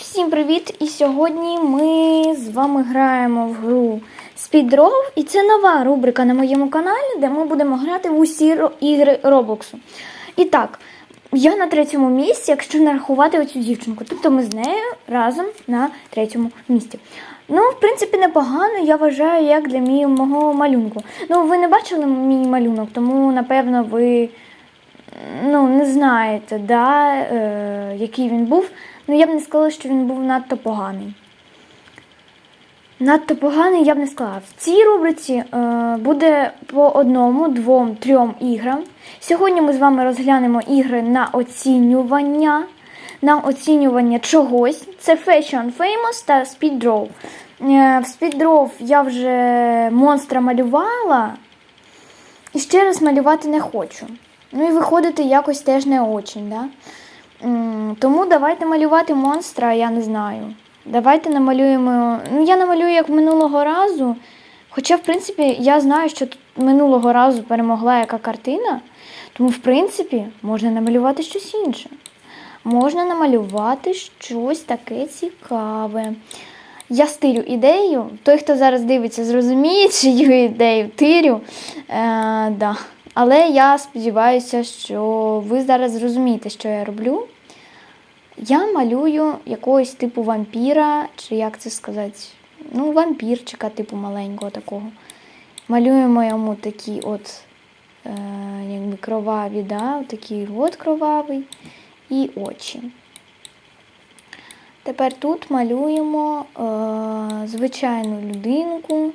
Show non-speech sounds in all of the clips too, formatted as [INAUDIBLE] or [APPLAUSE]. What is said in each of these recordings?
Всім привіт! І сьогодні ми з вами граємо в гру Speedrow. І це нова рубрика на моєму каналі, де ми будемо грати в усі ігри Роблоксу. І так, я на третьому місці, якщо не рахувати оцю дівчинку. Тобто ми з нею разом на третьому місці. Ну, в принципі, непогано, я вважаю, як для мій, мого малюнку. Ну, ви не бачили мій малюнок, тому напевно ви ну, не знаєте, да, е, який він був. Ну, я б не сказала, що він був надто поганий. Надто поганий, я б не сказала. В цій рубриці е, буде по одному, двом, трьом іграм. Сьогодні ми з вами розглянемо ігри на оцінювання. На оцінювання чогось. Це Fashion Famous та Speeddraw. Е, в Speeddraw я вже монстра малювала. І ще раз малювати не хочу. Ну і виходити якось теж не очень, да? Тому давайте малювати монстра, я не знаю. Давайте намалюємо. Ну, я намалюю як минулого разу. Хоча, в принципі, я знаю, що минулого разу перемогла яка картина. Тому, в принципі, можна намалювати щось інше. Можна намалювати щось таке цікаве. Я стирю ідею. Той, хто зараз дивиться, зрозуміє, [LAUGHS] чию ідею тирю. Е, да. Але я сподіваюся, що ви зараз зрозумієте, що я роблю. Я малюю якогось типу вампіра, чи як це сказати, ну, вампірчика, типу маленького такого. Малюємо йому такі от е, якби кроваві, да, такий рот кровавий і очі. Тепер тут малюємо е, звичайну людинку,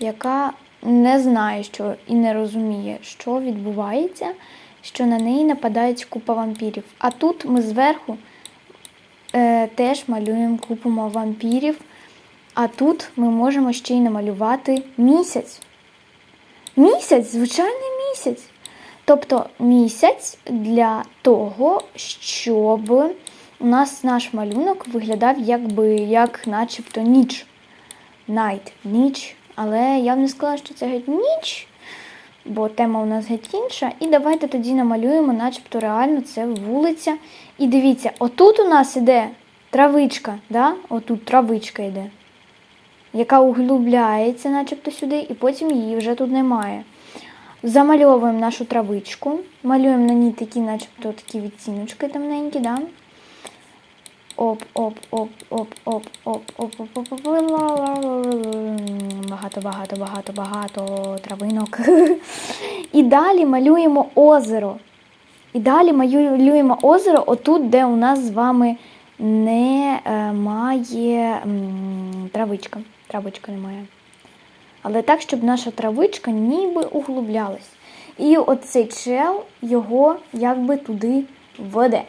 яка не знає, що і не розуміє, що відбувається, що на неї нападають купа вампірів. А тут ми зверху е, теж малюємо купу вампірів, а тут ми можемо ще й намалювати місяць. Місяць, звичайний місяць. Тобто місяць для того, щоб у нас наш малюнок виглядав якби як начебто ніч. Night, ніч. Але я б не сказала, що це геть ніч, бо тема у нас геть інша. І давайте тоді намалюємо, начебто реально це вулиця. І дивіться, отут у нас іде травичка, да? отут травичка йде, яка углубляється, начебто сюди, і потім її вже тут немає. Замальовуємо нашу травичку, малюємо на ній такі, начебто, такі відтіночки темненькі, да? Оп, оп, оп, оп, оп, оп, оп, оп, оп, оп, багато, багато, багато, багато травинок. І далі малюємо озеро. І далі малюємо озеро отут, де у нас з вами немає травичка. Травичка немає. Але так, щоб наша травичка ніби углублялась. І оцей чел його якби туди веде.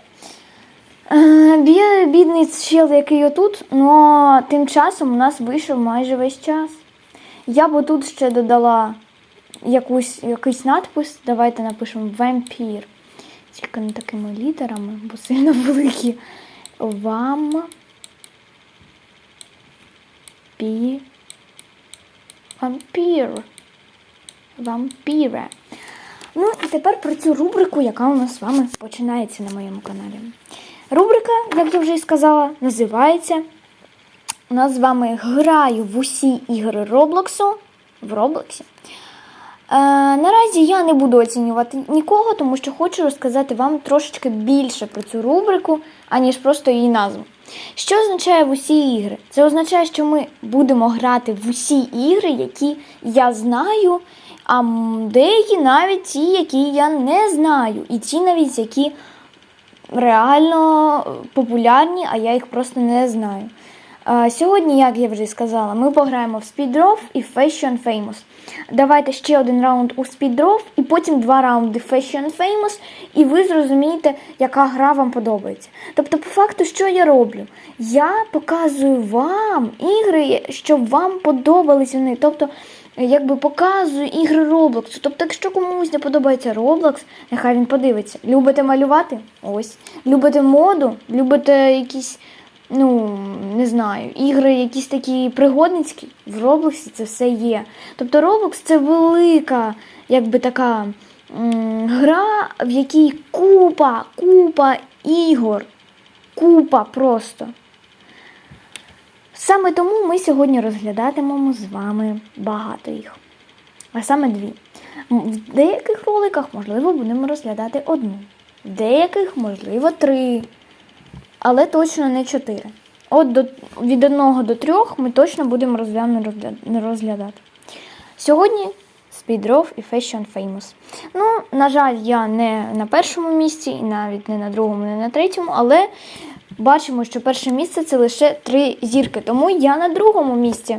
Е, Бідний чел, який отут, але тим часом у нас вийшов майже весь час. Я б отут ще додала якусь, якийсь надпис. Давайте напишемо вампір. Тільки не такими літерами, бо сильно [LAUGHS] великі. Вам пі вампір. Вампіре. Ну і тепер про цю рубрику, яка у нас з вами починається на моєму каналі. Рубрика, як я вже і сказала, називається у нас з вами Граю в усі ігри Роблоксу в Роблоксі. Е, наразі я не буду оцінювати нікого, тому що хочу розказати вам трошечки більше про цю рубрику, аніж просто її назву. Що означає в усі ігри? Це означає, що ми будемо грати в усі ігри, які я знаю, а деякі навіть ті, які я не знаю, і ті навіть, які реально популярні, а я їх просто не знаю. Сьогодні, як я вже сказала, ми пограємо в Speeddraw і Fashion Famous. Давайте ще один раунд у Speeddraw і потім два раунди Fashion Famous, і ви зрозумієте, яка гра вам подобається. Тобто, по факту, що я роблю? Я показую вам ігри, щоб вам подобались вони. Тобто, якби показую ігри Roblox. Тобто, якщо комусь не подобається Roblox, нехай він подивиться. Любите малювати? Ось. Любите моду, любите якісь, ну, не знаю, ігри, якісь такі пригодницькі. В Роблоксі це все є. Тобто Roblox це велика, якби така гра, в якій купа, купа ігор. Купа просто. Саме тому ми сьогодні розглядатимемо з вами багато їх. А саме дві. В деяких роликах, можливо, будемо розглядати одну. В деяких, можливо, три. Але точно не чотири. От до, від одного до трьох ми точно будемо розглядати. Сьогодні Speedrov і Fashion Famous. Ну, на жаль, я не на першому місці, і навіть не на другому, не на третьому, але бачимо, що перше місце це лише три зірки. Тому я на другому місці.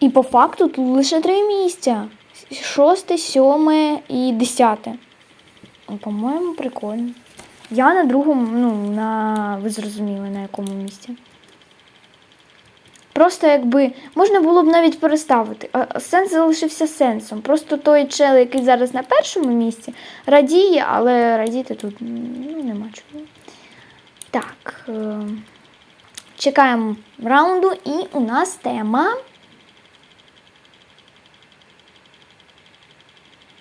І по факту тут лише три місця: шосте, сьоме і десяте. Ну, По-моєму, прикольно. Я на другому, ну, на ви зрозуміли, на якому місці. Просто якби можна було б навіть переставити. А сенс залишився сенсом. Просто той чел, який зараз на першому місці, радіє, але радіти тут ну, нема чого. Так. Е- чекаємо раунду, і у нас тема.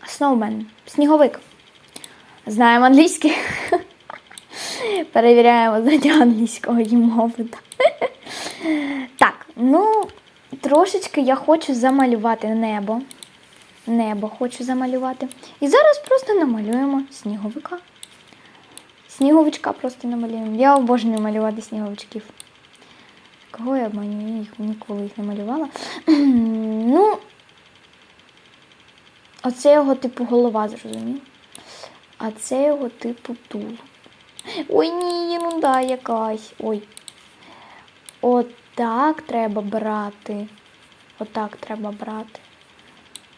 Snowman. Сніговик. Знаємо англійське. [LAUGHS] Перевіряємо знання англійської мови. Так, ну, трошечки я хочу замалювати небо. Небо хочу замалювати. І зараз просто намалюємо сніговика. Сніговичка просто намалюємо. Я обожнюю малювати сніговичків. Кого я обманюю? Їх ніколи їх не малювала. [CLEARS THROAT] ну, оце його типу голова, зрозумів. А це його типу тулуб. Ой, ні, ерунда якась. Ой. Отак треба брати. Отак треба брати.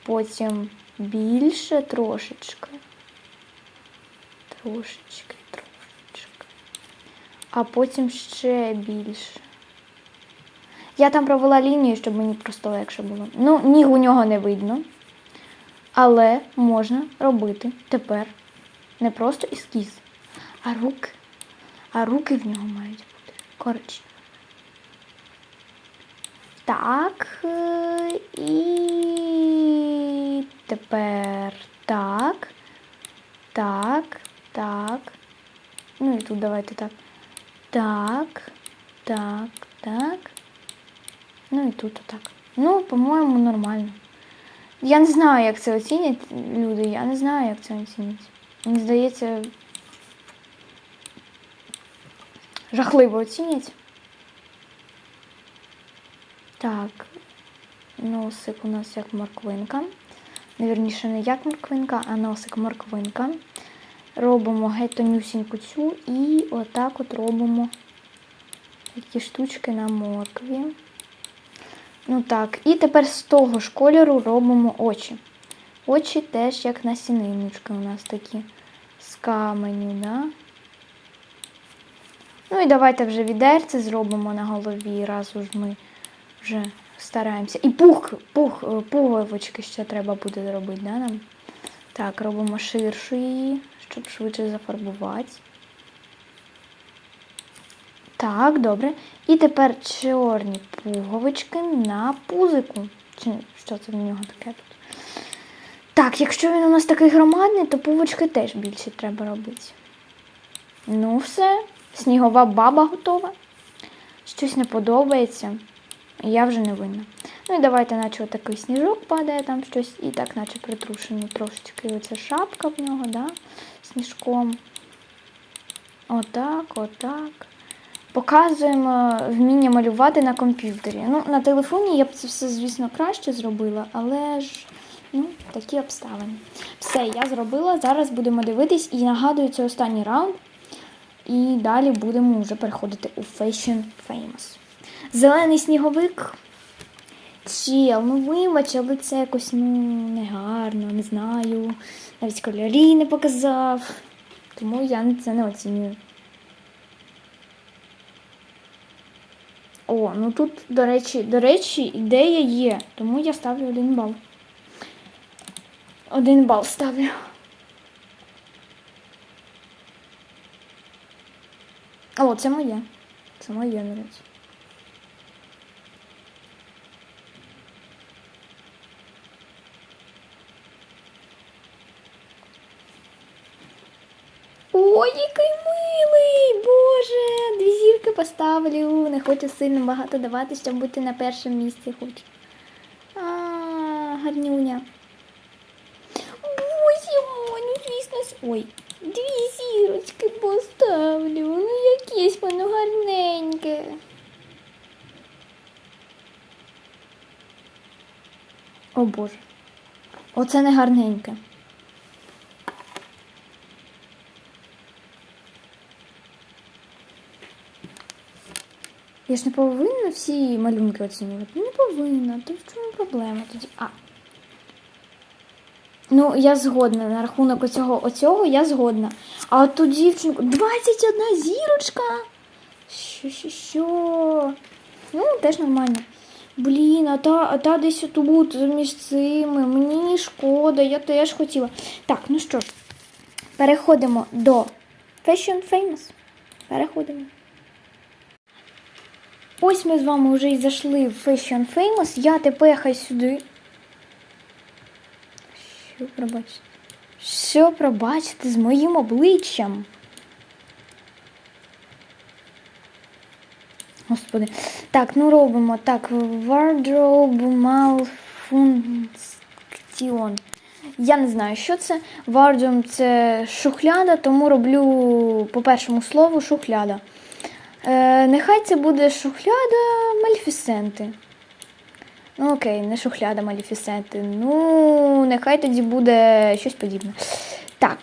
Потім більше. Трошечки, трошечки. А потім ще більше. Я там провела лінію, щоб мені просто легше було. Ну, ніг у нього не видно. Але можна робити тепер не просто ескіз, а руки. А руки в нього мають бути коричневі. Так. е, І тепер так. Так, так. Ну і тут давайте так. Так, так, так. Ну і тут так. Ну, по-моєму, нормально. Я не знаю, як це оцінять люди. Я не знаю, як це оцінять. Мені здається, жахливо оцінять. Так, носик у нас як морквинка. Невірніше, не як морквинка, а носик морквинка. Робимо геть тонюсіньку цю і отак от робимо такі штучки на моркві. Ну так, і тепер з того ж кольору робимо очі. Очі теж як на сіниночки у нас такі з каменю, да? Ну і давайте вже відерце зробимо на голові, раз уж ми вже стараємося. І пух, пух, пуговички ще треба буде зробити, да, нам? Так, робимо ширшу її, щоб швидше зафарбувати. Так, добре. І тепер чорні пуговички на пузику. Чи що це в нього таке тут? Так, якщо він у нас такий громадний, то пуговички теж більше треба робити. Ну, все, снігова баба готова. Щось не подобається. Я вже не винна. Ну і давайте, наче отакий сніжок падає там щось, і так, наче притрушений трошечки. Оця шапка в нього, да, сніжком. Отак, отак. Показуємо вміння малювати на комп'ютері. Ну, на телефоні я б це все, звісно, краще зробила, але ж ну, такі обставини. Все, я зробила. Зараз будемо дивитись і нагадую, це останній раунд. І далі будемо вже переходити у Fashion Famous. Зелений сніговик. Чел, ну вибач, але це якось ну, негарно, не знаю. Навіть кольорі не показав. Тому я це не оцінюю. О, ну тут, до речі, до речі, ідея є, тому я ставлю один бал. Один бал ставлю. О, це моє. Це моє, до речі. Ой, який милий! Боже! Дві зірки поставлю. Не хочу сильно багато давати, щоб бути на першому місці хочу. А, гарнюня. Йому, ну звісно. Ой, дві зірочки поставлю. Ну якесь воно гарненьке. О Боже. Оце не гарненьке. Я ж не повинна всі малюнки оцінювати. Ну, Не повинна. То в чому проблема тоді? А. Ну, я згодна на рахунок оцього, оцього я згодна. А от ту дівчинку 21 зірочка. Що, що, що? Ну, теж нормально. Блін, а та, а та десь тут між цими. Мені шкода, я теж хотіла. Так, ну що ж, переходимо до Fashion Famous. Переходимо. Ось ми з вами вже і зайшли в Fashion Famous. Я тепер хай сюди. Що пробачити? Що пробачити з моїм обличчям? Господи. Так, ну робимо. Так, Wardrobe Malfunction. Я не знаю, що це. Wardrobe це шухляда, тому роблю по першому слову шухляда. Е, нехай це буде шухляда Малефісенти. Ну, окей, не шухляда Малефісенти. Ну, нехай тоді буде щось подібне. Так.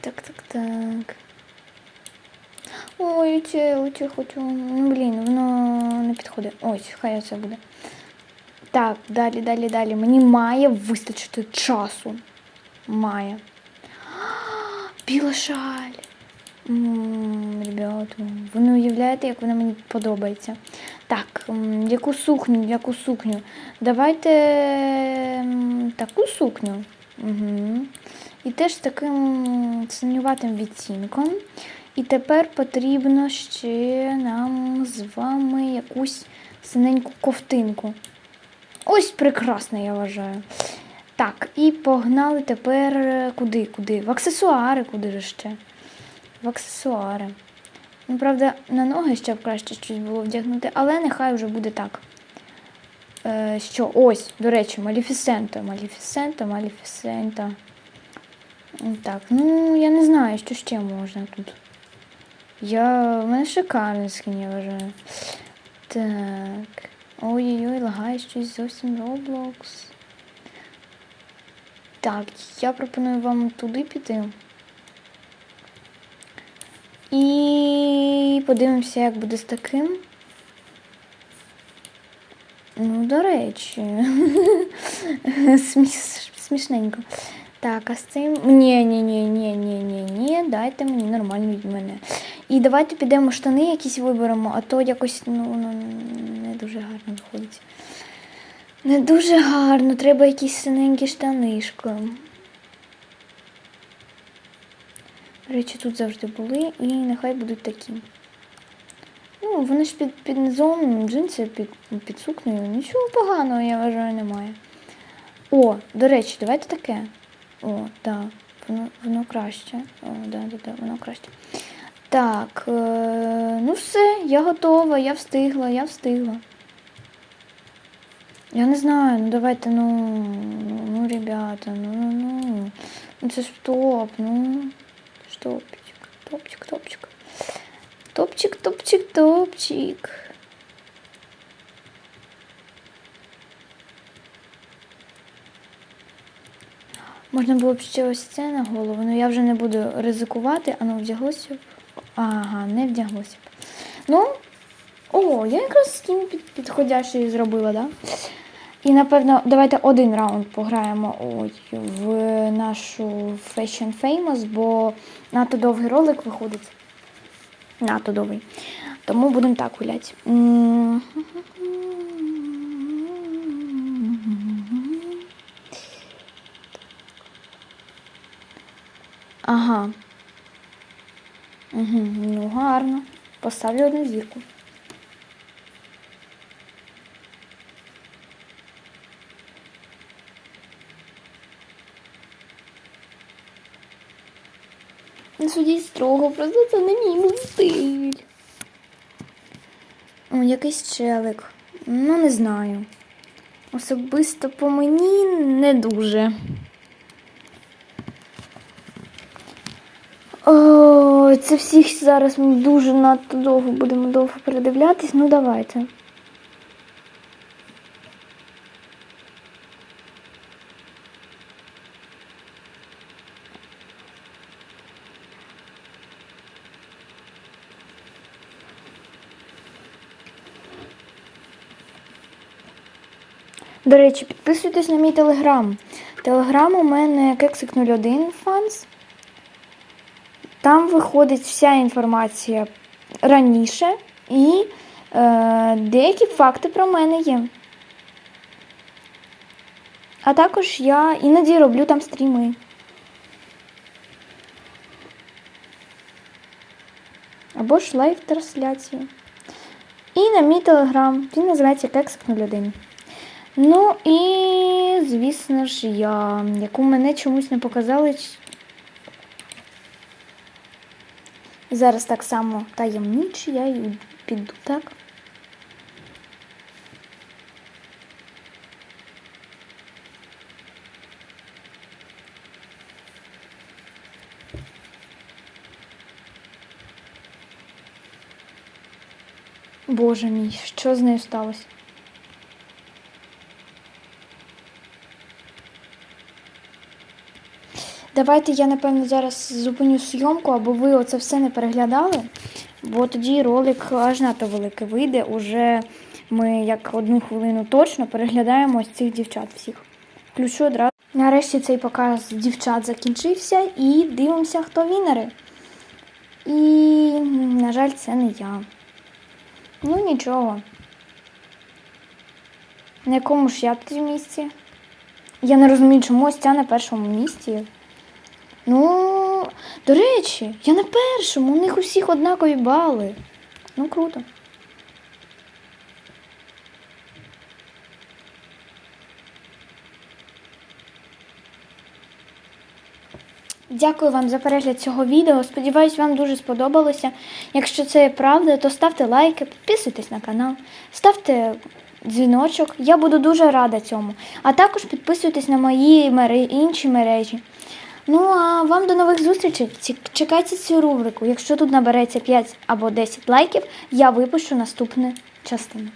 Так, так, так. Ой, оце, оце хочу. Ну, блін, воно не підходить. Ось, хай оце буде. Так, далі, далі, далі. Мені має вистачити часу. Має. Біла шаль. М, Ребята, ви не уявляєте, як вона мені подобається. Так, яку сукню, яку сукню? Давайте таку сукню. Угу. І теж з таким синюватим відтінком. І тепер потрібно ще нам з вами якусь синеньку ковтинку. Ось прекрасно, я вважаю. Так, і погнали тепер е, куди? Куди? В аксесуари, куди ж ще? В аксесуари. Ну, правда, на ноги ще б краще щось було вдягнути, але нехай вже буде так. Е, що? Ось, до речі, Маліфісента. Маліфісента, Маліфісента. Так, ну я не знаю, що ще можна тут. Я. У мене шикарний скін, я вважаю. Так. Ой-ой-ой, лагає щось зовсім Roblox. Так, я пропоную вам туди піти. І подивимося, як буде з таким. Ну, до речі. [LAUGHS] Смішненько. Так, а з цим. Ні, ні, ні, ні, ні, ні, ні. Дайте мені нормальну від мене. І давайте підемо штани якісь виберемо, а то якось ну, ну, не дуже гарно виходить. Не дуже гарно, треба якісь синенькі штанишки. Речі, тут завжди були і нехай будуть такі. Ну, вони ж під, під низом, джинси під, під сукнею. Нічого поганого, я вважаю, немає. О, до речі, давайте таке. О, так, воно, воно краще. О, да, да, да, воно краще. Так, е, ну все, я готова, я встигла, я встигла. Я не знаю, ну давайте, ну, ну, ну ребята, ну, ну, ну, ну це ж топ, ну, топчик, топчик, топчик. Топчик, топчик, топчик. Можна було б ще ось це на голову, але я вже не буду ризикувати, а ну вдяглося б. Ага, не вдяглося б. Ну, о, я якраз скін підходящий зробила, да? І напевно, давайте один раунд пограємо ой, в нашу Fashion Famous, бо надто довгий ролик виходить. Надто довгий. Тому будемо так гуляти. Ага. Угу, ну гарно. Поставлю одну зірку. Судіть строго, просто це не мій стиль. О, якийсь челик. Ну, не знаю. Особисто по мені не дуже. О, це всіх зараз ми дуже надто довго будемо довго передивлятись. Ну, давайте. До речі, підписуйтесь на мій телеграм. Телеграм у мене кексик01 фанс. Там виходить вся інформація раніше і е, деякі факти про мене є. А також я іноді роблю там стріми. Або ж лайв-трансляції. І на мій телеграм. Він називається Кексик01. Ну і, звісно ж, я, яку мене чомусь не показали. Зараз так само таємниче, я і піду, так? Боже мій, що з нею сталося? Давайте я, напевно, зараз зупиню зйомку, або ви оце все не переглядали, бо тоді ролик аж надто великий вийде. Уже ми як одну хвилину точно переглядаємо ось цих дівчат всіх. Включу одразу. Нарешті цей показ дівчат закінчився і дивимося, хто вінери. І, на жаль, це не я. Ну нічого. На якому ж я тоді місці? Я не розумію, чому ось ця на першому місці. Ну, до речі, я на першому, у них усіх однакові бали. Ну, круто. Дякую вам за перегляд цього відео. Сподіваюсь, вам дуже сподобалося. Якщо це правда, то ставте лайки, підписуйтесь на канал, ставте дзвіночок. Я буду дуже рада цьому. А також підписуйтесь на мої мере- інші мережі. Ну а вам до нових зустрічей. Чекайте цю рубрику. Якщо тут набереться 5 або 10 лайків, я випущу наступну частину.